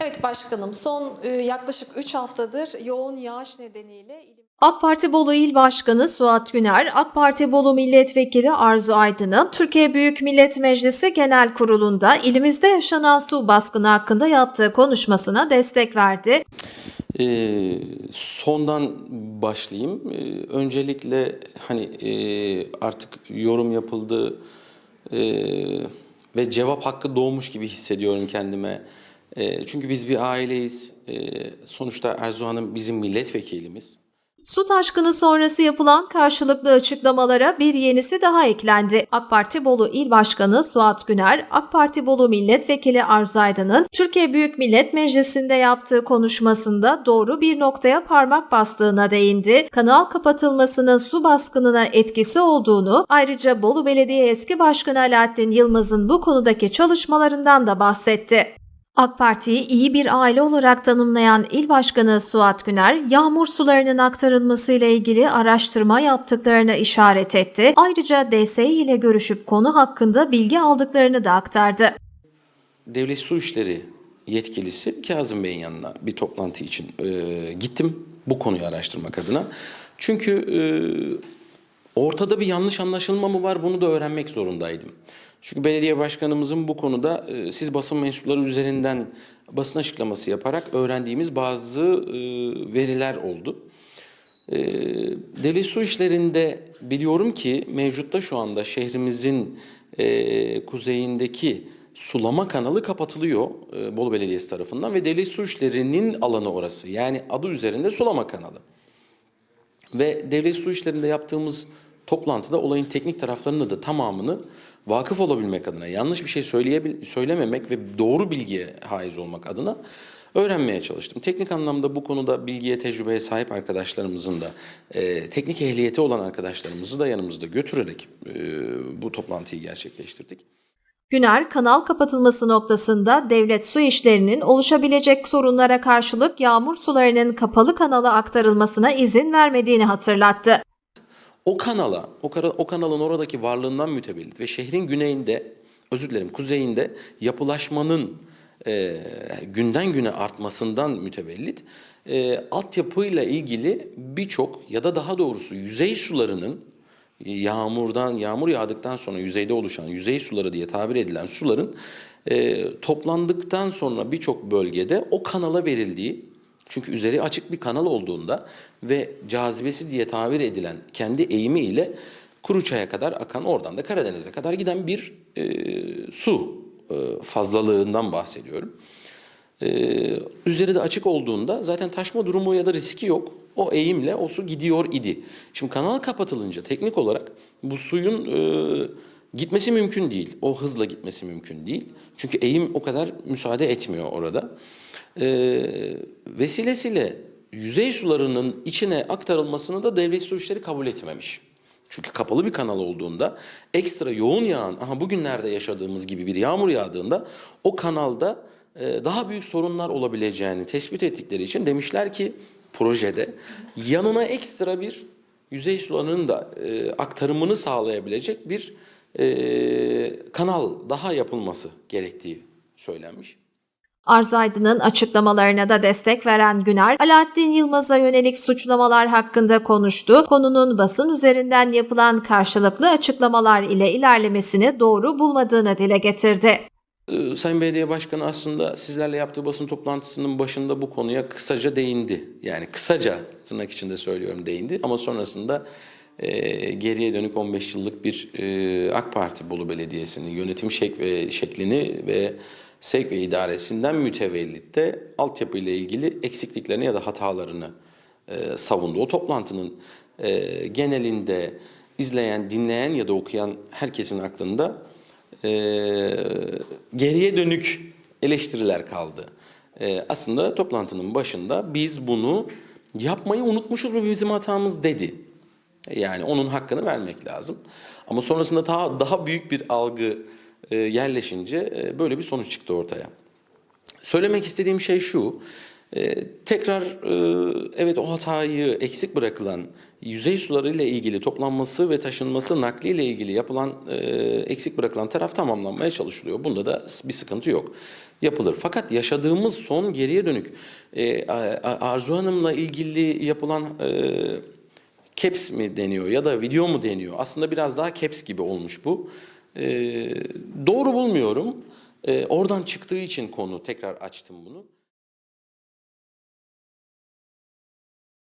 Evet başkanım son e, yaklaşık 3 haftadır yoğun yağış nedeniyle AK Parti Bolu İl Başkanı Suat Güner, AK Parti Bolu Milletvekili Arzu Aydın'ın Türkiye Büyük Millet Meclisi Genel Kurulu'nda ilimizde yaşanan su baskını hakkında yaptığı konuşmasına destek verdi. Ee, sondan başlayayım. Ee, öncelikle hani e, artık yorum yapıldı e, ve cevap hakkı doğmuş gibi hissediyorum kendime. E, çünkü biz bir aileyiz. E, sonuçta Hanım bizim milletvekilimiz. Su taşkını sonrası yapılan karşılıklı açıklamalara bir yenisi daha eklendi. AK Parti Bolu İl Başkanı Suat Güner, AK Parti Bolu Milletvekili Arzu Aydın'ın Türkiye Büyük Millet Meclisi'nde yaptığı konuşmasında doğru bir noktaya parmak bastığına değindi. Kanal kapatılmasının su baskınına etkisi olduğunu, ayrıca Bolu Belediye Eski Başkanı Alaaddin Yılmaz'ın bu konudaki çalışmalarından da bahsetti. AK Parti'yi iyi bir aile olarak tanımlayan İl Başkanı Suat Güner, yağmur sularının aktarılmasıyla ilgili araştırma yaptıklarına işaret etti. Ayrıca DSİ ile görüşüp konu hakkında bilgi aldıklarını da aktardı. Devlet Su İşleri yetkilisi Kazım Bey'in yanına bir toplantı için e, gittim bu konuyu araştırmak adına. Çünkü e, ortada bir yanlış anlaşılma mı var bunu da öğrenmek zorundaydım. Çünkü belediye başkanımızın bu konuda e, siz basın mensupları üzerinden basın açıklaması yaparak öğrendiğimiz bazı e, veriler oldu. E, su işlerinde biliyorum ki mevcutta şu anda şehrimizin e, kuzeyindeki sulama kanalı kapatılıyor Bolu Belediyesi tarafından ve devlet su işlerinin alanı orası. Yani adı üzerinde sulama kanalı. Ve devlet su işlerinde yaptığımız toplantıda olayın teknik taraflarını da tamamını vakıf olabilmek adına, yanlış bir şey söyleyebil söylememek ve doğru bilgiye haiz olmak adına öğrenmeye çalıştım. Teknik anlamda bu konuda bilgiye, tecrübeye sahip arkadaşlarımızın da, e, teknik ehliyeti olan arkadaşlarımızı da yanımızda götürerek e, bu toplantıyı gerçekleştirdik. Güner, kanal kapatılması noktasında devlet su işlerinin oluşabilecek sorunlara karşılık yağmur sularının kapalı kanala aktarılmasına izin vermediğini hatırlattı. O kanala, o, kara, o kanalın oradaki varlığından mütevellit ve şehrin güneyinde, özür dilerim kuzeyinde yapılaşmanın e, günden güne artmasından mütevellit e, altyapıyla ilgili birçok ya da daha doğrusu yüzey sularının yağmurdan yağmur yağdıktan sonra yüzeyde oluşan yüzey suları diye tabir edilen suların e, toplandıktan sonra birçok bölgede o kanala verildiği çünkü üzeri açık bir kanal olduğunda ve cazibesi diye tabir edilen kendi eğimiyle Kuruçay'a kadar akan oradan da Karadeniz'e kadar giden bir e, su e, fazlalığından bahsediyorum. E, üzeri de açık olduğunda zaten taşma durumu ya da riski yok. O eğimle o su gidiyor idi. Şimdi kanal kapatılınca teknik olarak bu suyun e, gitmesi mümkün değil. O hızla gitmesi mümkün değil. Çünkü eğim o kadar müsaade etmiyor orada. E, vesilesiyle yüzey sularının içine aktarılmasını da devlet su işleri kabul etmemiş. Çünkü kapalı bir kanal olduğunda ekstra yoğun yağan, aha bugünlerde yaşadığımız gibi bir yağmur yağdığında o kanalda daha büyük sorunlar olabileceğini tespit ettikleri için demişler ki projede yanına ekstra bir yüzey sularının da e, aktarımını sağlayabilecek bir e, kanal daha yapılması gerektiği söylenmiş. Arzu Aydın'ın açıklamalarına da destek veren Güner, Alaaddin Yılmaz'a yönelik suçlamalar hakkında konuştu. Konunun basın üzerinden yapılan karşılıklı açıklamalar ile ilerlemesini doğru bulmadığını dile getirdi. Ee, Sayın Belediye Başkanı aslında sizlerle yaptığı basın toplantısının başında bu konuya kısaca değindi. Yani kısaca tırnak içinde söylüyorum değindi ama sonrasında e, geriye dönük 15 yıllık bir e, AK Parti Bolu Belediyesi'nin yönetim şek ve şeklini ve sevk ve idaresinden mütevellit de altyapı ile ilgili eksikliklerini ya da hatalarını e, savundu. O toplantının e, genelinde izleyen, dinleyen ya da okuyan herkesin aklında e, geriye dönük eleştiriler kaldı. E, aslında toplantının başında biz bunu yapmayı unutmuşuz bu bizim hatamız dedi. Yani onun hakkını vermek lazım. Ama sonrasında daha daha büyük bir algı e, yerleşince e, böyle bir sonuç çıktı ortaya. Söylemek istediğim şey şu. E, tekrar e, evet o hatayı eksik bırakılan yüzey suları ile ilgili toplanması ve taşınması nakli ile ilgili yapılan e, eksik bırakılan taraf tamamlanmaya çalışılıyor. Bunda da bir sıkıntı yok. Yapılır. Fakat yaşadığımız son geriye dönük e, Arzu Hanım'la ilgili yapılan e, caps mi deniyor ya da video mu deniyor? Aslında biraz daha caps gibi olmuş bu. E, doğru bulmuyorum. E, oradan çıktığı için konu tekrar açtım bunu.